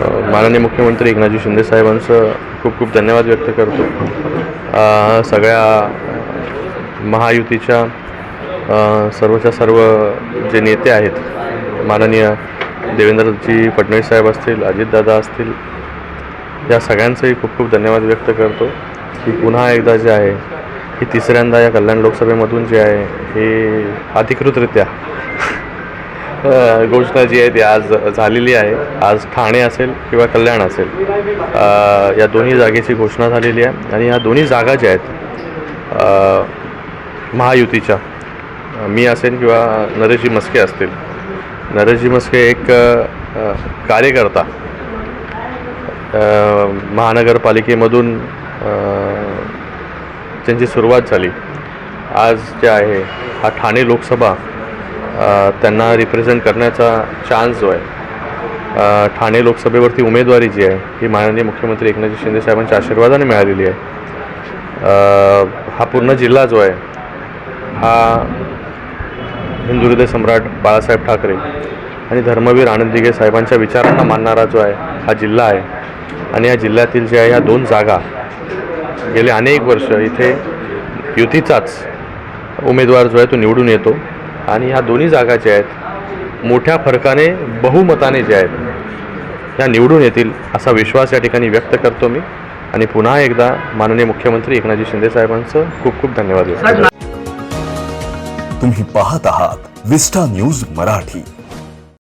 माननीय मुख्यमंत्री एकनाथजी शिंदे साहेबांचं खूप खूप धन्यवाद व्यक्त करतो. सगळ्या महायुतीच्या सर्वच्या सर्व जे नेते आहेत माननीय देवेंद्रजी फडणवीस साहेब असतील अजितदादा असतील या सगळ्यांचंही खूप खूप धन्यवाद व्यक्त करतो. की पुन्हा एकदा जे आहे ही तिसऱ्यांदा या कल्याण लोकसभेमधून जे आहे हे अधिकृतरित्या घोषणा जी आहे ती आज झालेली आहे. आज ठाणे असेल किंवा कल्याण असेल. या दोन्ही जागेची घोषणा झालेली आहे. आणि या दोन्ही जागा ज्या आहेत महायुतीच्या मी असेल किंवा नरेशजी मस्के असतील. नरेशजी मस्के एक कार्यकर्ता महानगरपालिकेमधून त्यांची सुरुवात झाली. आज जे आहे हा ठाणे लोकसभा त्यांना रिप्रेझेंट करण्याचा चान्स जो आहे ठाणे लोकसभेवरती उमेदवारी जी आहे ही माननीय मुख्यमंत्री एकनाथजी शिंदे साहेबांच्या आशीर्वादाने मिळालेली आहे. हा पूर्ण जिल्हा जो आहे हा हिंदू हृदय सम्राट बाळासाहेब ठाकरे आणि धर्मवीर आनंद दिघे साहेबांच्या विचारांना मानणारा जो आहे हा जिल्हा आहे. आणि या जिल्ह्यातील जे आहे ह्या दोन जागा गेले अनेक वर्ष इथे युतीचाच उमेदवार जो आहे तो निवडून येतो. आणि ह्या दोन्ही जागा ज्या आहेत मोठ्या फरकाने बहुमताने ज्या आहेत ह्या निवडून येतील असा विश्वास या ठिकाणी व्यक्त करतो मी. आणि पुन्हा एकदा माननीय मुख्यमंत्री एकनाथजी शिंदे साहेबांचं खूप खूप धन्यवाद तुम्ही पाहत आहात विस्टा न्यूज मराठी.